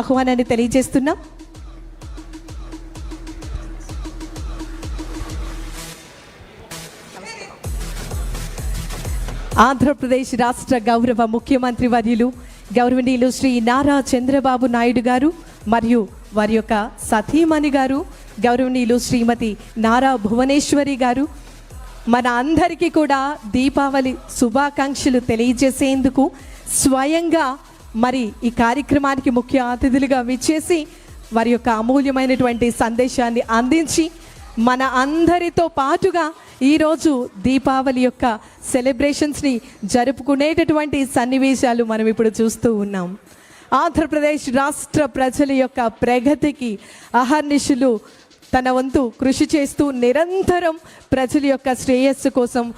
ఆహ్వానాన్ని తెలియజేస్తున్నాం. ఆంధ్రప్రదేశ్ రాష్ట్ర గౌరవ ముఖ్యమంత్రి వర్యులు గౌరవనీయులు శ్రీ నారా చంద్రబాబు నాయుడు గారు మరియు వారి యొక్క సతీమణి గారు గౌరవనీయులు శ్రీమతి నారా భువనేశ్వరి గారు. మన అందరికీ కూడా దీపావళి శుభాకాంక్షలు తెలియజేసేందుకు స్వయంగా మరి ఈ కార్యక్రమానికి ముఖ్య అతిథులుగా విచ్చేసి వారి యొక్క అమూల్యమైనటువంటి సందేశాన్ని అందించి మన అందరితో పాటుగా ఈరోజు దీపావళి యొక్క సెలబ్రేషన్స్ని జరుపుకునేటటువంటి సన్నివేశాలు మనం ఇప్పుడు చూస్తూ ఉన్నాం. ఆంధ్రప్రదేశ్ రాష్ట్ర ప్రజల యొక్క ప్రగతికి అహర్నిశులు తన వంతు కృషి చేస్తూ నిరంతరం ప్రజల యొక్క శ్రేయస్సు కోసం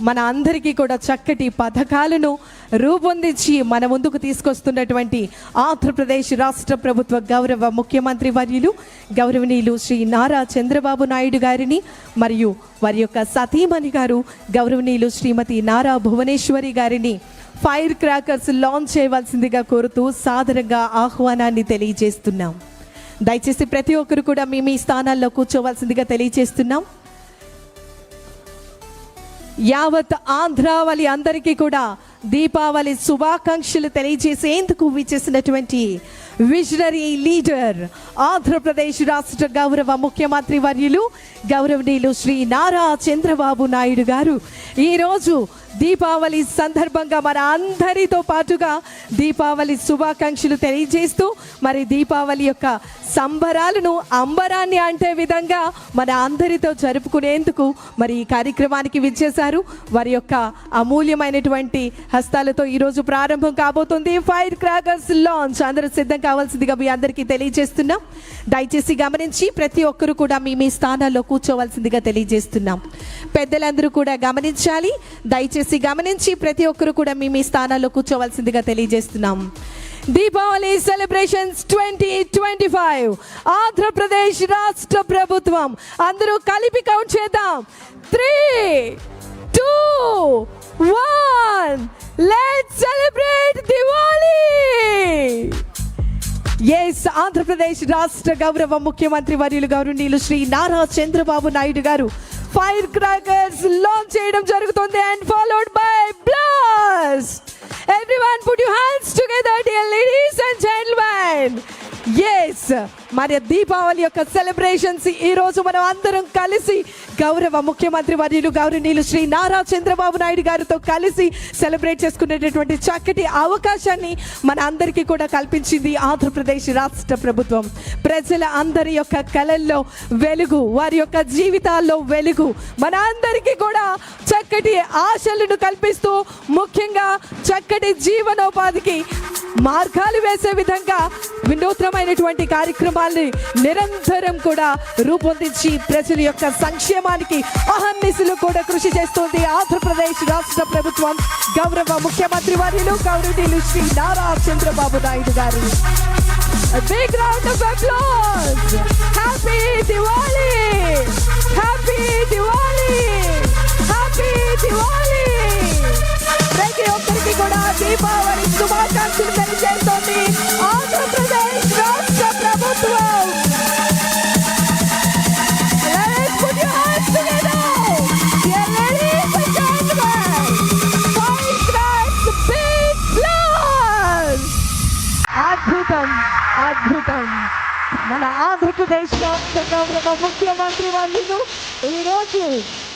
మన అందరికీ కూడా చక్కటి పథకాలను రూపొందించి మన ముందుకు తీసుకొస్తున్నటువంటి ఆంధ్రప్రదేశ్ రాష్ట్ర ప్రభుత్వ గౌరవ ముఖ్యమంత్రి వర్యులు గౌరవనీయులు శ్రీ నారా చంద్రబాబు నాయుడు గారిని మరియు వారి యొక్క సతీమణి గారు గౌరవనీయులు శ్రీమతి నారా భువనేశ్వరి గారిని ఫైర్ క్రాకర్స్ లాంచ్ చేయవలసిందిగా కోరుతూ సాదరంగా ఆహ్వానాన్ని తెలియజేస్తున్నాం. దయచేసి ప్రతి ఒక్కరు కూడా మీ మీ స్థానాల్లో కూర్చోవలసిందిగా తెలియజేస్తున్నాం. యావత్ ఆంధ్రావళి అందరికీ కూడా దీపావళి శుభాకాంక్షలు తెలియజేసేందుకు విచ్చేసినటువంటి విజనరీ లీడర్ ఆంధ్రప్రదేశ్ రాష్ట్ర గౌరవ ముఖ్యమంత్రి వర్యులు గౌరవనీయులు శ్రీ నారా చంద్రబాబు నాయుడు గారు. ఈరోజు దీపావళి సందర్భంగా మన అందరితో పాటుగా దీపావళి శుభాకాంక్షలు తెలియజేస్తూ మరి దీపావళి యొక్క సంబరాలను అంబరాన్ని అంటే విధంగా మన అందరితో జరుపుకునేందుకు మరి ఈ కార్యక్రమానికి విచ్చేశారు. వారి యొక్క అమూల్యమైనటువంటి హస్తాలతో ఈరోజు ప్రారంభం కాబోతుంది. ఫైర్ క్రాకర్స్ లాంచ్ అందరూ సిద్ధం కావాల్సిందిగా మీ అందరికీ తెలియజేస్తున్నాం. దయచేసి గమనించి ప్రతి ఒక్కరు కూడా మీ మీ స్థానాల్లో కూర్చోవలసిందిగా తెలియజేస్తున్నాం. పెద్దలందరూ కూడా గమనించాలి. దయచేసి గమనించి ప్రతి ఒక్కరు కూడా మీ మీ స్థానాల్లో కూర్చోవలసిందిగా తెలియజేస్తున్నాం. Deepavali celebrations twenty twenty five Andhra Pradesh రాష్ట్ర ప్రభుత్వం. అందరూ కలిపి కౌంట్ చేద్దాం. Three two one let celebrate Diwali yes Andhra Pradesh రాష్ట్ర గౌరవ ముఖ్యమంత్రి వర్యులు గౌరవనీయులు శ్రీ నారా చంద్రబాబు నాయుడు గారు ఫైర్ క్రాకర్స్ లాంచ్ చేయడం జరుగుతుంది and followed by blast everyone put you hands together dear ladies and gentlemen yes మరి దీపావళి యొక్క సెలబ్రేషన్స్ ఈ రోజు మనం అందరం కలిసి గౌరవ ముఖ్యమంత్రి వర్యులు గౌరవనీయులు శ్రీ నారా చంద్రబాబు నాయుడు గారితో కలిసి సెలబ్రేట్ చేసుకునేటటువంటి చక్కటి అవకాశాన్ని మన అందరికీ కూడా కల్పించింది ఆంధ్రప్రదేశ్ రాష్ట్ర ప్రభుత్వం. ప్రజల అందరి యొక్క కళల్లో వెలుగు వారి యొక్క జీవితాల్లో వెలుగు. మన అందరికీ కూడా చక్కటి ఆశలను కల్పిస్తూ ముఖ్యంగా చక్కటి జీవనోపాధికి మార్గాలు వేసే విధంగా వినూత్నమైనటువంటి కార్యక్రమాల్ని నిరంతరం కూడా రూపొందించి ప్రజల యొక్క సంక్షేమానికి అహర్నిశలు కూడా కృషి చేస్తోంది ఆంధ్రప్రదేశ్ రాష్ట్ర ప్రభుత్వం. గౌరవ ముఖ్యమంత్రి వర్యులు గౌరవనీయులు Shri Nara Chandrababu Naidu garu. Big round of applause happy Diwali happy Diwali happy Diwali ప్రతి ఒక్కరికి కూడా దీపావళి శుభాకాంక్షలు తెలియజేస్తోంది ఆంధ్రప్రదేశ్ రాష్ట్ర ప్రభుత్వం అద్భుతం అద్భుతం మన ఆంధ్రప్రదేశ్ రాష్ట్ర గౌరవ ముఖ్యమంత్రి వర్యులు ఈరోజు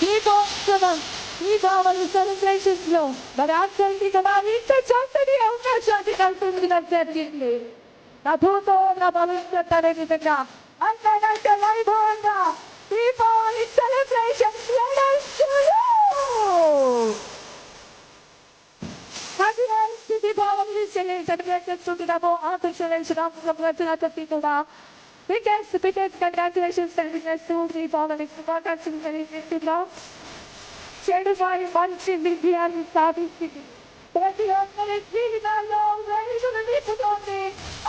దీపోత్సవం Nidavamız sanıfreşizlo. Barat sevdi kabarıysa çantani avna şadi kalpimizin azzetkinli. Nabuto nabalınca tarafından. Anlayla kalay boğanda. People in celebration, let us go! Happy Earth Deepavali celebrated to the After celebration of the President of Pitola. Biggest, biggest congratulations and biggest to Deepavali. Congratulations to Deepavali. చెడుపై మంచి విజయాన్ని సాధించింది. ప్రతి ఒక్కరి జీవితాల్లో వెలుగులు నింపుతోంది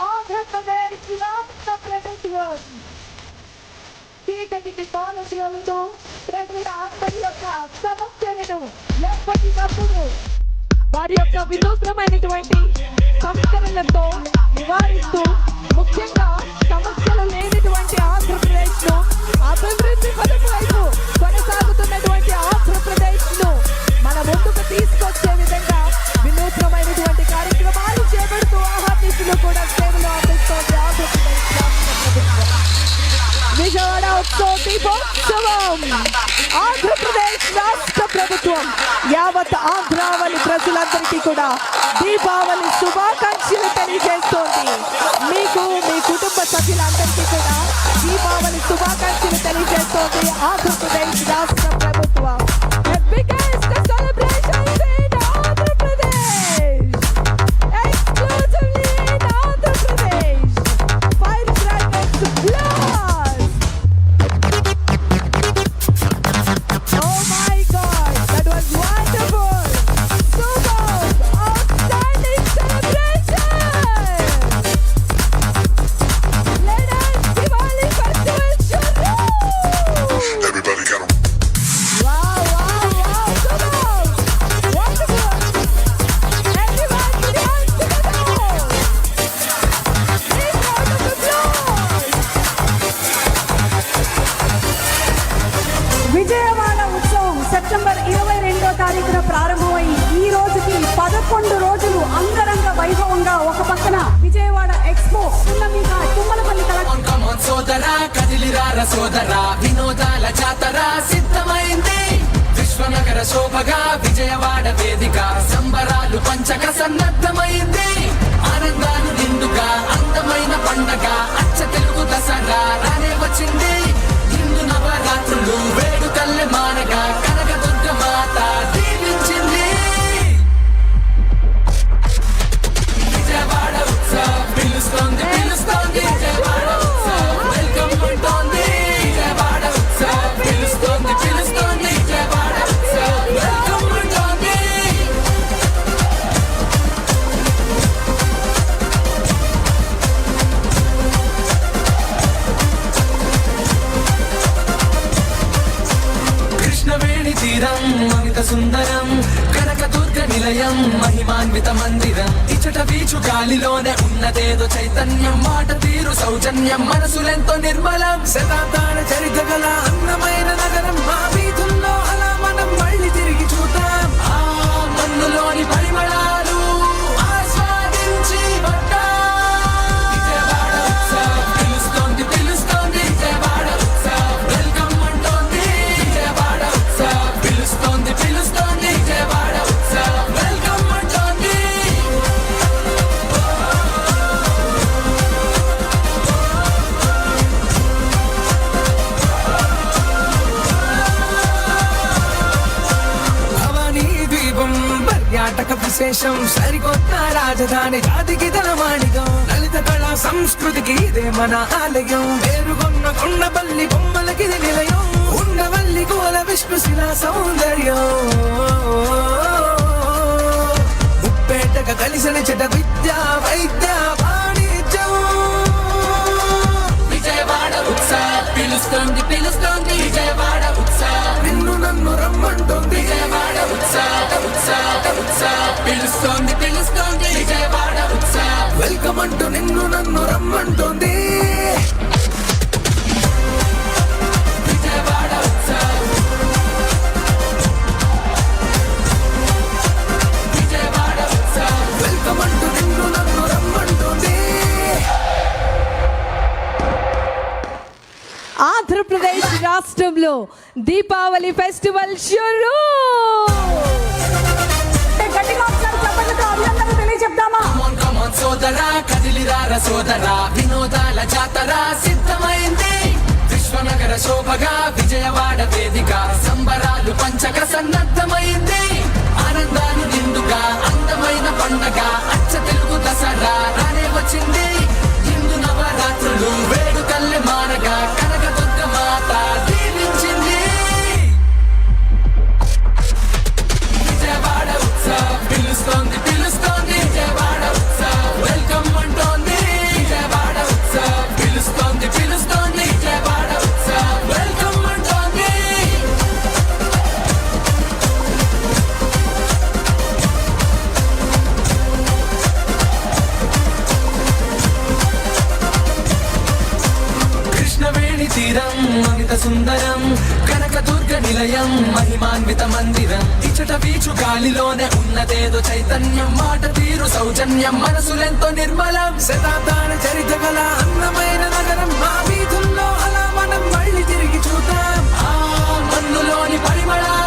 ఆంధ్రప్రదేశ్ రాష్ట్ర ప్రభుత్వం. చీకటికి పాలసీలతో ప్రతి రాష్ట్రం యొక్క సమస్యలను ఎప్పటికప్పుడు వారి యొక్క వినూత్నమైనటువంటి సంస్కరణలతో నివారిస్తూ ముఖ్యంగా సమస్యల యావత్ ఆంధ్రావళి ప్రజలందరికీ కూడా దీపావళి శుభాకాంక్షలు తెలియజేస్తోంది. మీకు మీ కుటుంబ సభ్యులందరికీ కూడా దీపావళి శుభాకాంక్షలు తెలియజేస్తోంది. ఆంధ్రప్రదేశ్ రాష్ట్ర ప్రారంభమై ఈ రోజుకి పదకొండు రోజులు అంగరంగ వైభవంగా ఒక పక్కన విజయవాడ ఎక్స్పో మీద తుమ్మలపల్లి సోదరా కదిలిరార సోదరా వినోదాల జాతర సిద్ధమైంది. విశ్వనగర శోభగా విజయవాడ వేదిక సంబరాలు పంచక సన్నద్ధమైంది. ఆనందాలు నిండుగా అందమైన పండగ అచ్చ తెలుగు దసరా రానే వచ్చింది. హిందూ నవరాత్రులు వేడుకల్లె మానగా మనసులెంతో నిర్మలం శతాబ్దాల నాటక విశేషం. సరికొత్త రాజధాని జాతికి తలమానికం లలిత కళా సంస్కృతికి ఇదే మన ఆలయం. పేరుగొన్న కొండపల్లి బొమ్మలకి ఇది నిలయం. ఉండవల్లి కోల విష్ణు శిలా సౌందర్యం. ముప్పేటగా కలిసిన చెట విద్య వైద్య పిలుస్తోంది పిలుస్తోంది విజయవాడ ఉత్సవ్ నిన్ను నన్ను రమ్మంటోంది. విజయవాడ ఉత్సవ్ ఉత్సవ్ ఉత్సవ్ పిలుస్తోంది పిలుస్తోంది విజయవాడ ఉత్సవ్ వెల్కమ్ అంటూ నిన్ను నన్ను రమ్మంటోంది. రాష్ట్రంలో దీపావళి ఫెస్టివల్ షురూ! సోదరా కదిలిరార సోదరా వినోదాల జాతర సిద్ధమైంది. విశ్వనగర శోభగా విజయవాడ వేదిక సంబరాలు పంచక సన్నద్ధమైంది. ఆనందాలు నిండుగా మందిరం అమిత సుందరం కనక దుర్గ నిలయం మహిమాన్విత మందిరం. ఇచ్చట వీచు గాలిలోనే ఉన్నదేదో చైతన్యం మాట తీరు సౌజన్యం మనసులెంతో నిర్మలం. శతాబ్దాల చరిత్ర గల అందమైన నగరం మా వీధుల్లో అలా మనం మళ్ళీ తిరిగి చూద్దాం. ఆ మన్నులోని పరిమళాలు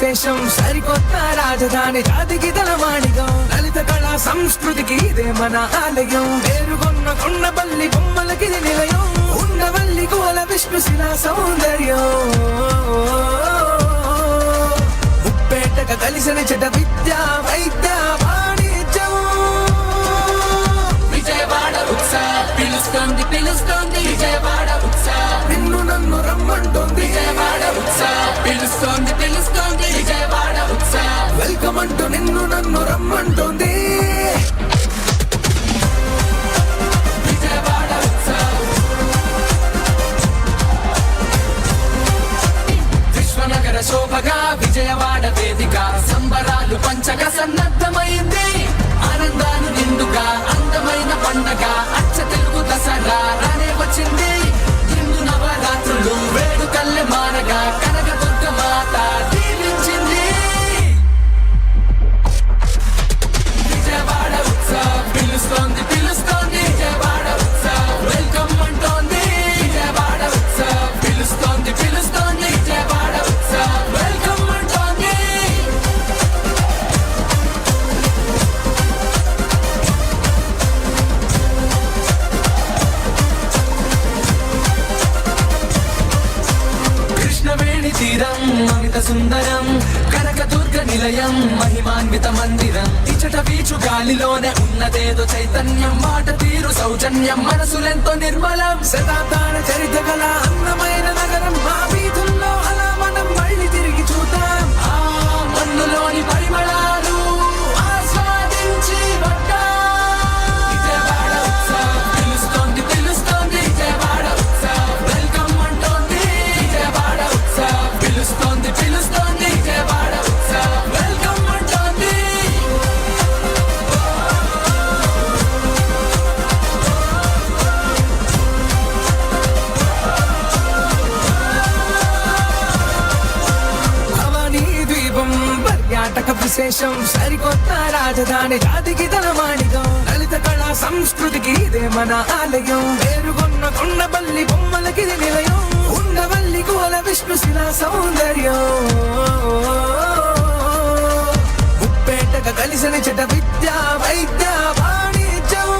విశేషం. సరికొత్త రాజధాని జాతికి తలమాడిగం లలిత కళా సంస్కృతికి ఇదే మన ఆలయం. పేరుగొన్న కొండపల్లి బొమ్మలకి నిలయం. ఉండవల్లి కోల విష్ణు శిలా సౌందర్యం. ఉప్పేటక కలిసిన చెట విద్య వైద్య వాణిజ్యం. విజయవాడ ఉత్సవ్ పిలుస్తోంది పిలుస్తోంది విజయవాడ ఉత్సవ్ నిన్ను నన్ను రమ్మంటోంది. సంస్కృతికి ఇదే మన ఆలయం. పేరుగొన్న కొండపల్లి బొమ్మలకి నిలయం. ఉండవల్లి కోల విష్ణు శిలా సౌందర్యం. ఉప్పేటక కలిసిన చెట విద్య వైద్య వాణిజ్యం.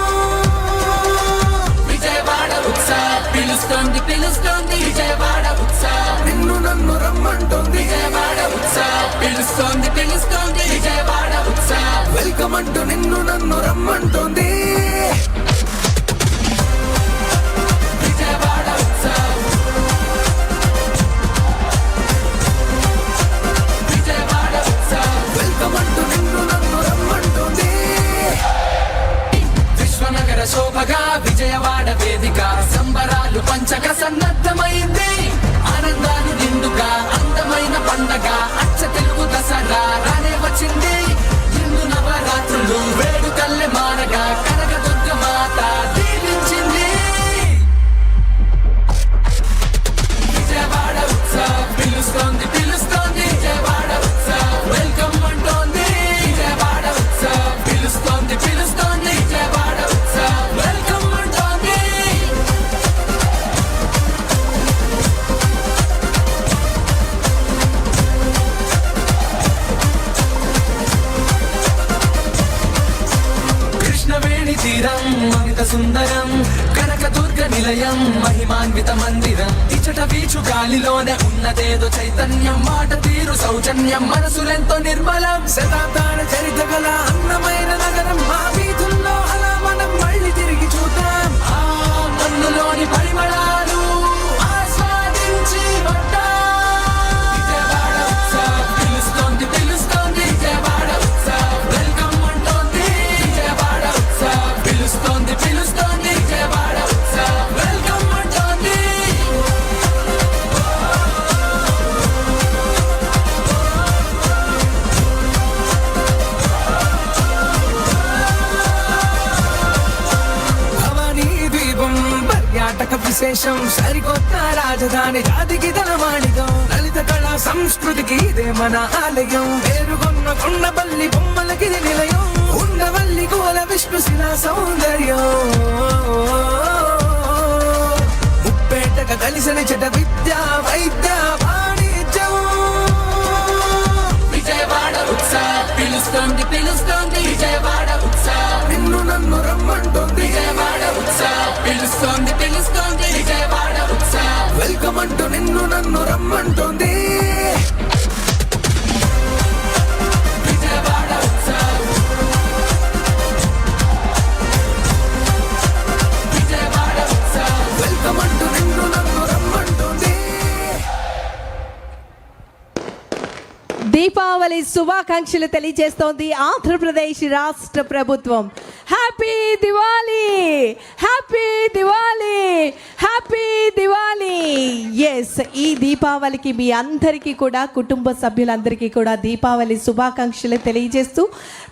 విజయవాడ ఉత్సవ్ పిలుస్తోంది పిలుస్తోంది విజయవాడ ఉత్సవ్. నిన్ను నన్ను రమ్మంటోంది. విజయవాడ ఉత్సవ్ పిలుస్తోంది పిలుస్తోంది విజయవాడ ఉత్సవ్. వెల్కమ్ అంటూ నిన్ను నన్ను రమ్మంటోంది. సౌజన్యం మనసులెంతో నిర్మలం శతాబ్దాల చరిత్ర కళ. మన ఆలయం. పేరుగొన్న కొండపల్లి బొమ్మలకి ఇది నిలయం. ఉండవల్లి కోల విష్ణు శిలా సౌందర్యం. ముప్పేటక కలిసిన చెట విద్య వైద్య వాణిజ్యం. విజయవాడ ఉత్సాహ పిలుస్తోంది పిలుస్తోంది. విజయవాడ ఉత్సాహ నిన్ను నన్ను రమ్మంటుంది. విజయవాడ ఉత్సాహ పిలుస్తోంది పిలుస్తోంది. విజయవాడ ఉత్సాహ వెల్కమ్ అంటూ నిన్ను నన్ను రమ్మంటుంది. దీపావళి శుభాకాంక్షలు తెలియజేస్తోంది ఆంధ్రప్రదేశ్ రాష్ట్ర ప్రభుత్వం. Happy Diwali happy Diwali happy Diwali yes ఈ దీపావళికి మీ అందరికీ కూడా కుటుంబ సభ్యులందరికీ కూడా దీపావళి శుభాకాంక్షలు తెలియజేస్తూ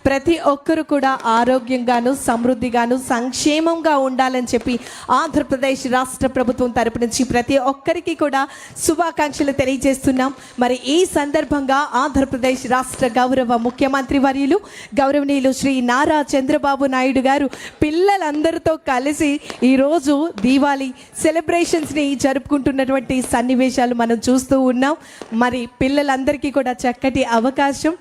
ప్రతి ఒక్కరు కూడా ఆరోగ్యంగాను సమృద్ధిగాను సంక్షేమంగా ఉండాలని చెప్పి ఆంధ్రప్రదేశ్ రాష్ట్ర ప్రభుత్వం తరపు నుంచి ప్రతి ఒక్కరికి కూడా శుభాకాంక్షలు తెలియజేస్తున్నాం. మరి ఈ సందర్భంగా ఆంధ్రప్రదేశ్ రాష్ట్ర గౌరవ ముఖ్యమంత్రి వర్యులు గౌరవనీయులు శ్రీ నారా చంద్రబాబు నాయుడు గారు పిల్లలందరితో కలిసి ఈరోజు దీవాళీ సెలబ్రేషన్స్ని జరుపుకుంటున్నటువంటి సన్నివేశాలు మనం చూస్తూ ఉన్నాం. మరి పిల్లలందరికీ కూడా చక్కటి అవకాశం.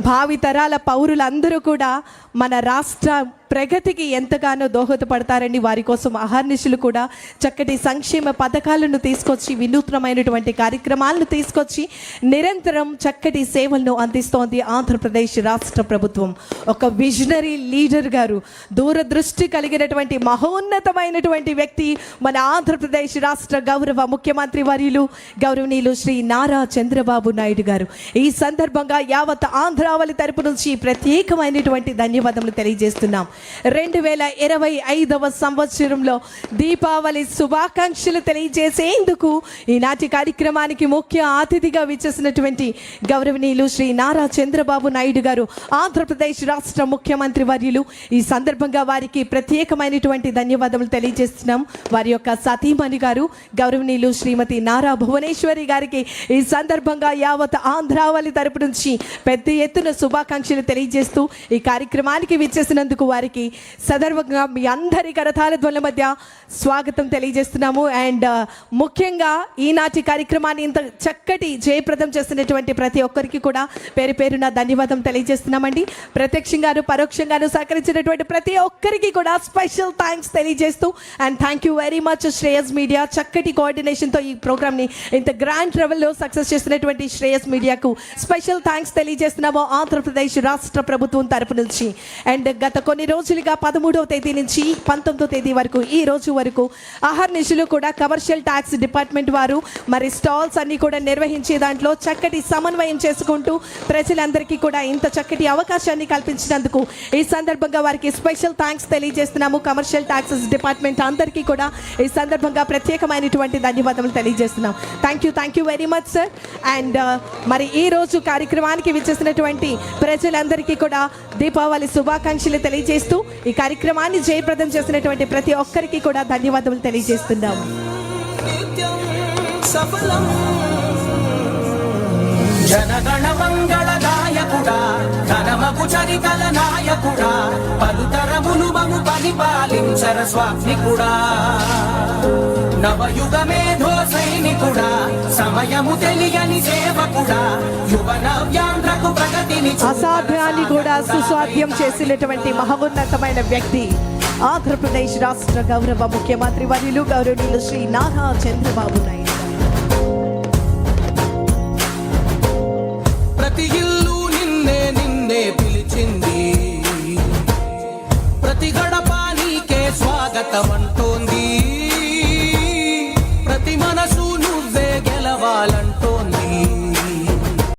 భావితరాల పౌరులందరూ కూడా మన రాష్ట్ర ప్రగతికి ఎంతగానో దోహదపడతారని వారి కోసం అహర్నిశులు కూడా చక్కటి సంక్షేమ పథకాలను తీసుకొచ్చి వినూత్నమైనటువంటి కార్యక్రమాలను తీసుకొచ్చి నిరంతరం చక్కటి సేవలను అందిస్తోంది ఆంధ్రప్రదేశ్ రాష్ట్ర ప్రభుత్వం. ఒక విజనరీ లీడర్ గారు దూరదృష్టి కలిగినటువంటి మహోన్నతమైనటువంటి వ్యక్తి మన ఆంధ్రప్రదేశ్ రాష్ట్ర గౌరవ ముఖ్యమంత్రి వర్యులు గౌరవనీయులు శ్రీ నారా చంద్రబాబు నాయుడు గారు. ఈ సందర్భంగా యావత్ ఆంధ్రావళి తరపు నుంచి ప్రత్యేకమైనటువంటి ధన్యవాదములు తెలియజేస్తున్నాం. రెండు వేల ఇరవై ఐదవ సంవత్సరంలో దీపావళి శుభాకాంక్షలు తెలియజేసేందుకు ఈనాటి కార్యక్రమానికి ముఖ్య అతిథిగా విచ్చేసినటువంటి గౌరవనీయులు శ్రీ నారా చంద్రబాబు నాయుడు గారు ఆంధ్రప్రదేశ్ రాష్ట్ర ముఖ్యమంత్రి వర్యులు. ఈ సందర్భంగా వారికి ప్రత్యేకమైనటువంటి ధన్యవాదములు తెలియజేస్తున్నాం. వారి యొక్క సతీమణి గారు గౌరవనీయులు శ్రీమతి నారా భువనేశ్వరి గారికి ఈ సందర్భంగా యావత్ ఆంధ్రావళి తరపు నుంచి పెద్ద ఎత్తున శుభాకాంక్షలు తెలియజేస్తూ ఈ కార్యక్రమానికి విచ్చేసినందుకు వారికి సదర్భంగా మీ అందరి కరతాల ధ్వనుల మధ్య స్వాగతం తెలియజేస్తున్నాము. అండ్ uh, ముఖ్యంగా ఈనాటి కార్యక్రమాన్ని ఇంత చక్కటి జయప్రదం చేస్తున్నటువంటి ప్రతి ఒక్కరికి కూడా పేరు పేరున ధన్యవాదం తెలియజేస్తున్నామండి. ప్రత్యక్షంగాను పరోక్షంగాను సహకరించినటువంటి ప్రతి ఒక్కరికి కూడా స్పెషల్ థ్యాంక్స్ తెలియజేస్తూ and thank you very much Shreyas media. చక్కటి కోఆర్డినేషన్తో ఈ ప్రోగ్రామ్ని ఇంత గ్రాండ్ లెవెల్లో సక్సెస్ చేస్తున్నటువంటి శ్రేయస్ మీడియాకు స్పెషల్ థ్యాంక్స్ తెలియజేస్తున్నాము. ఆంధ్రప్రదేశ్ రాష్ట్ర ప్రభుత్వం తరపు నుంచి. అండ్ గత కొన్ని రోజులు రోజులుగా పదమూడవ తేదీ నుంచి పంతొమ్మిదవ తేదీ వరకు ఈ రోజు వరకు అహర్నిశలు కూడా కమర్షియల్ ట్యాక్స్ డిపార్ట్మెంట్ వారు మరి స్టాల్స్ అన్ని కూడా నిర్వహించే దాంట్లో చక్కటి సమన్వయం చేసుకుంటూ ప్రజలందరికీ కూడా ఇంత చక్కటి అవకాశాన్ని కల్పించినందుకు ఈ సందర్భంగా వారికి స్పెషల్ థ్యాంక్స్ తెలియజేస్తున్నాము. కమర్షియల్ ట్యాక్సెస్ డిపార్ట్మెంట్ అందరికీ కూడా ఈ సందర్భంగా ప్రత్యేకమైనటువంటి ధన్యవాదాలు తెలియజేస్తున్నాం. Thank you thank you very much sir and మరి ఈ రోజు కార్యక్రమానికి విచ్చేసినటువంటి ప్రజలందరికీ కూడా దీపావళి శుభాకాంక్షలు తెలియజేస్తూ ఈ కార్యక్రమాన్ని జయప్రదం చేసినటువంటి ప్రతి ఒక్కరికి కూడా ధన్యవాదాలు తెలియజేస్తున్నాము నిత్యం సఫలం. జనగణ మంగళదాయకుడా ఘనమగు చరితల నాయకుడా పలుతరములు మము పరిపాలించర స్వామికుడా నవయుగ మేధో సైనికుడా సమయము తెలియని సేవకుడా యువ నవ్యాంధ్రకు ప్రగతిని చూపర అసాధ్యాన్ని కూడా సుస్వాధ్యం చేసినటువంటి మహోన్నతమైన వ్యక్తి ఆంధ్రప్రదేశ్ రాష్ట్ర గౌరవ ముఖ్యమంత్రి వర్యులు గౌరవనీయులు శ్రీ నారా చంద్రబాబు నాయుడు.